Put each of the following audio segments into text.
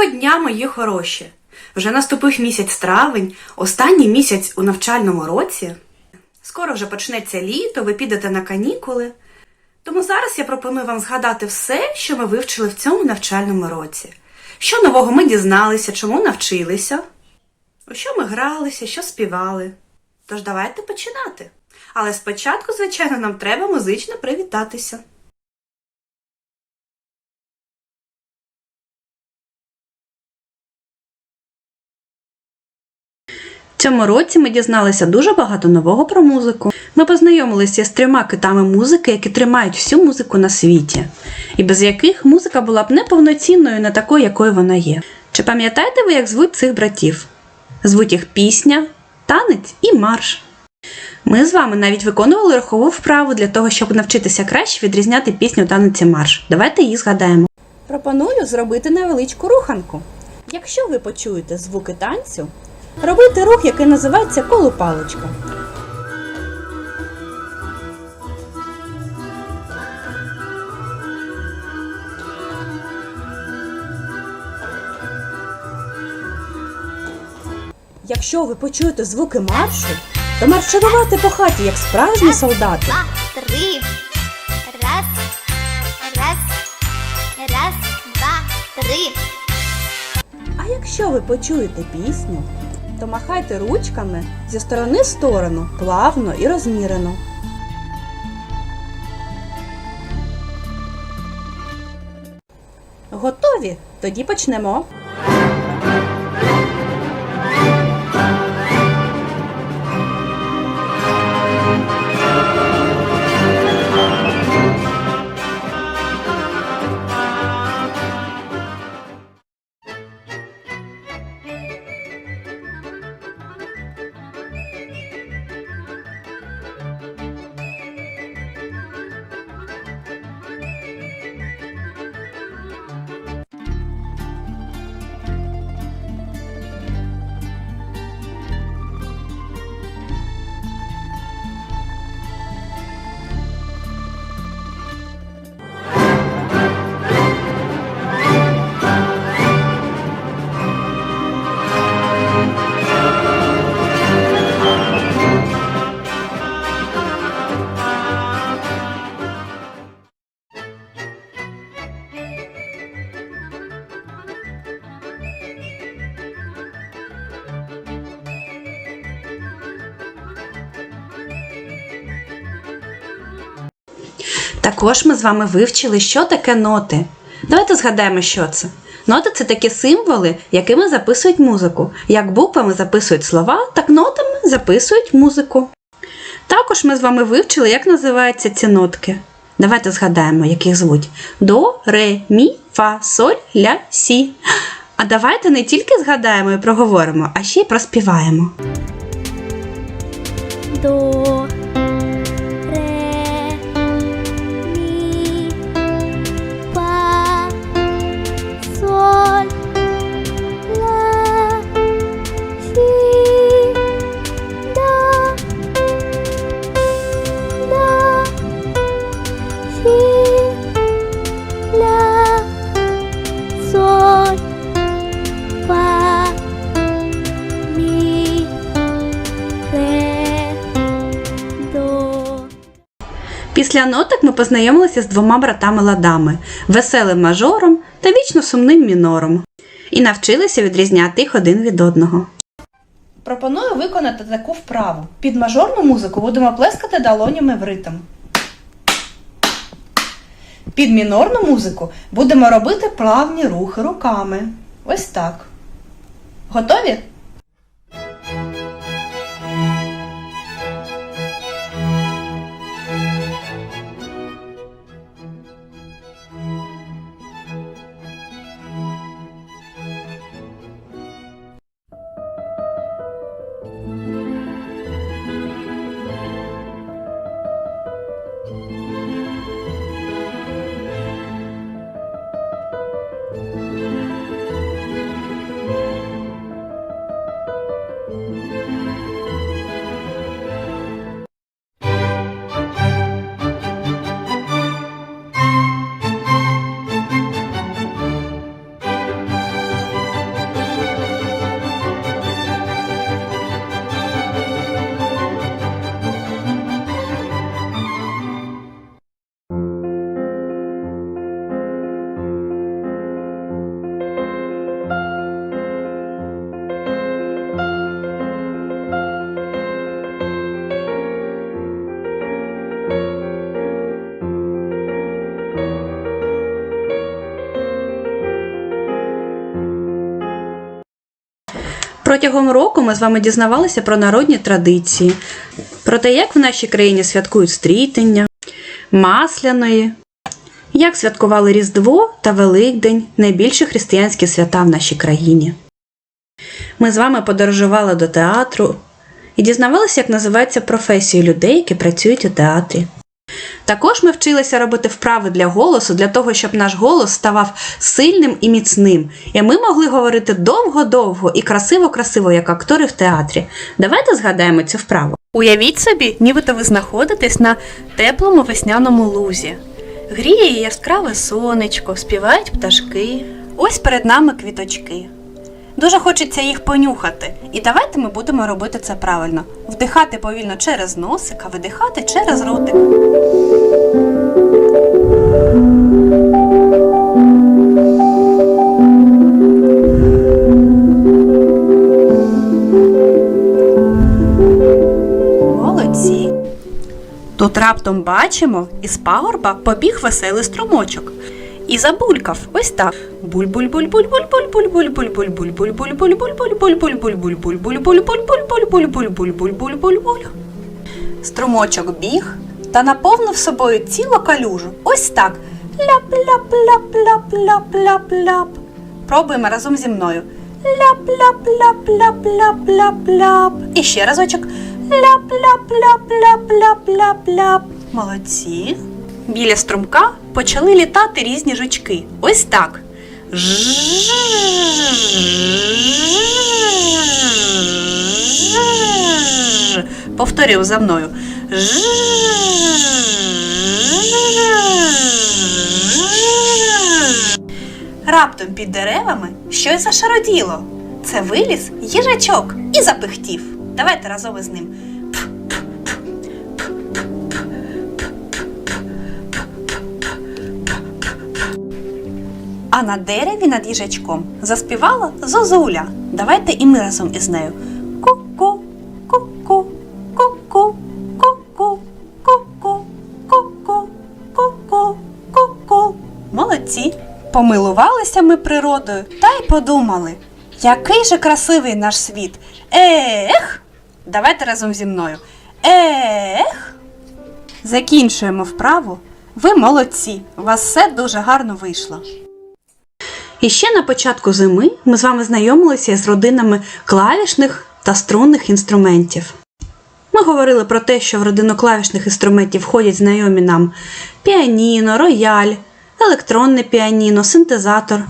Доброго дня, мої хороші! Вже наступив місяць травень, останній місяць у навчальному році. Скоро вже почнеться літо, ви підете на канікули. Тому зараз я пропоную вам згадати все, що ми вивчили в цьому навчальному році. Що нового ми дізналися, чому навчилися, у що ми гралися, що співали. Тож давайте починати. Але спочатку, звичайно, нам треба музично привітатися. Цьому році ми дізналися дуже багато нового про музику. Ми познайомилися з трьома китами музики, які тримають всю музику на світі, і без яких музика була б неповноцінною, не такою, якою вона є. Чи пам'ятаєте ви, як звуть цих братів? Звуть їх пісня, танець і марш. Ми з вами навіть виконували рухову вправу для того, щоб навчитися краще відрізняти пісню танець і марш. Давайте її згадаємо. Пропоную зробити невеличку руханку. Якщо ви почуєте звуки танцю, робити рух, який називається колупалочка. Якщо ви почуєте звуки маршу, то марширувати по хаті, як справжні солдати. два, три. Раз, раз, раз, два, три. А якщо ви почуєте пісню, то махайте ручками зі сторони в сторону, плавно і розмірено. Готові? Тоді почнемо. Також ми з вами вивчили, що таке ноти. Давайте згадаємо, що це. Ноти це такі символи, якими записують музику. Як буквами записують слова, так нотами записують музику. Також ми з вами вивчили, як називаються ці нотки. Давайте згадаємо, як їх звуть: До, ре, мі, фа, соль, ля, сі. А давайте не тільки згадаємо і проговоримо, а ще й проспіваємо. До, Після ноток ми познайомилися з двома братами-ладами веселим мажором та вічно сумним мінором, і навчилися відрізняти їх один від одного. Пропоную виконати таку вправу. Під мажорну музику будемо плескати долонями в ритм. Під мінорну музику будемо робити плавні рухи руками. Ось так. Готові? Протягом року ми з вами дізнавалися про народні традиції, про те, як в нашій країні святкують стрітення, масляної, як святкували Різдво та Великдень, найбільші християнські свята в нашій країні. Ми з вами подорожували до театру і дізнавалися, як називаються професії людей, які працюють у театрі. Також ми вчилися робити вправи для голосу, для того, щоб наш голос ставав сильним і міцним, і ми могли говорити довго-довго і красиво-красиво, як актори в театрі. Давайте згадаємо цю вправу. Уявіть собі, нібито ви знаходитесь на теплому весняному лузі. Гріє яскраве сонечко, співають пташки. Ось перед нами квіточки. Дуже хочеться їх понюхати. І давайте ми будемо робити це правильно: вдихати повільно через носик, а видихати через ротик. Тут раптом бачимо, із пагорба побіг веселий струмочок і забулькав. Ось так. Струмочок біг та наповнив собою цілу калюжу. Ось так. Ляп-ляп-ляп-ляп-ляп-ляп-ляп. Пробуємо разом зі мною. Ляп-ляп-ляп-ляп-ляп-ляп-ляп. І ще разочок. Ляп-ляп-ляп-ляп-ляп-ляп-ляп. Молодці. Біля струмка почали літати різні жучки. Ось так. Жжж. Повторюв за мною. Раптом під деревами щось зашароділо. Це виліз їжачок і запихтів. Давайте разом із ним. На дереві над їжачком заспівала зозуля. Давайте і ми разом із нею. Ку-ку, ку-ку, ку-ку, ку-ку, ку-ку, ку-ку, ку-ку, ку-ку. Молодці. Помилувалися ми природою та й подумали, який же красивий наш світ. Ех! Давайте разом зі мною. Ех! Закінчуємо вправу. Ви молодці. У вас все дуже гарно вийшло. І ще на початку зими ми з вами знайомилися з родинами клавішних та струнних інструментів. Ми говорили про те, що в родину клавішних інструментів входять знайомі нам піаніно, рояль, електронне піаніно, синтезатор,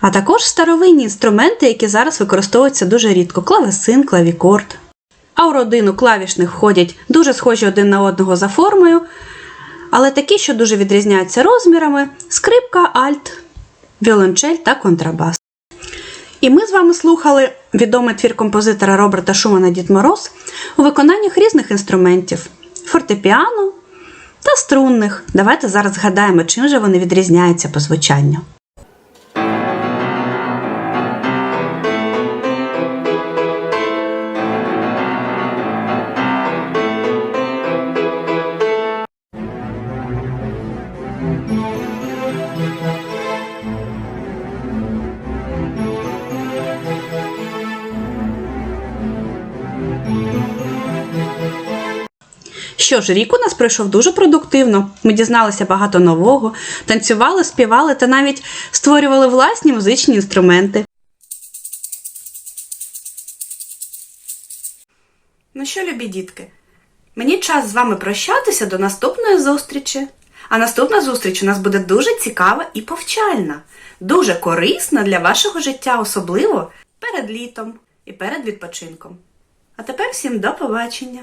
а також старовинні інструменти, які зараз використовуються дуже рідко клавесин, клавікорд. А у родину клавішних входять дуже схожі один на одного за формою, але такі, що дуже відрізняються розмірами: скрипка, альт, віолончель та контрабас. І ми з вами слухали відомий твір композитора Роберта Шумана Дід Мороз у виконаннях різних інструментів фортепіано та струнних. Давайте зараз згадаємо, чим же вони відрізняються по звучанню. Що ж, рік у нас пройшов дуже продуктивно. Ми дізналися багато нового, танцювали, співали та навіть створювали власні музичні інструменти. Ну що, любі дітки, мені час з вами прощатися до наступної зустрічі. А наступна зустріч у нас буде дуже цікава і повчальна, дуже корисна для вашого життя, особливо перед літом і перед відпочинком. А тепер всім до побачення!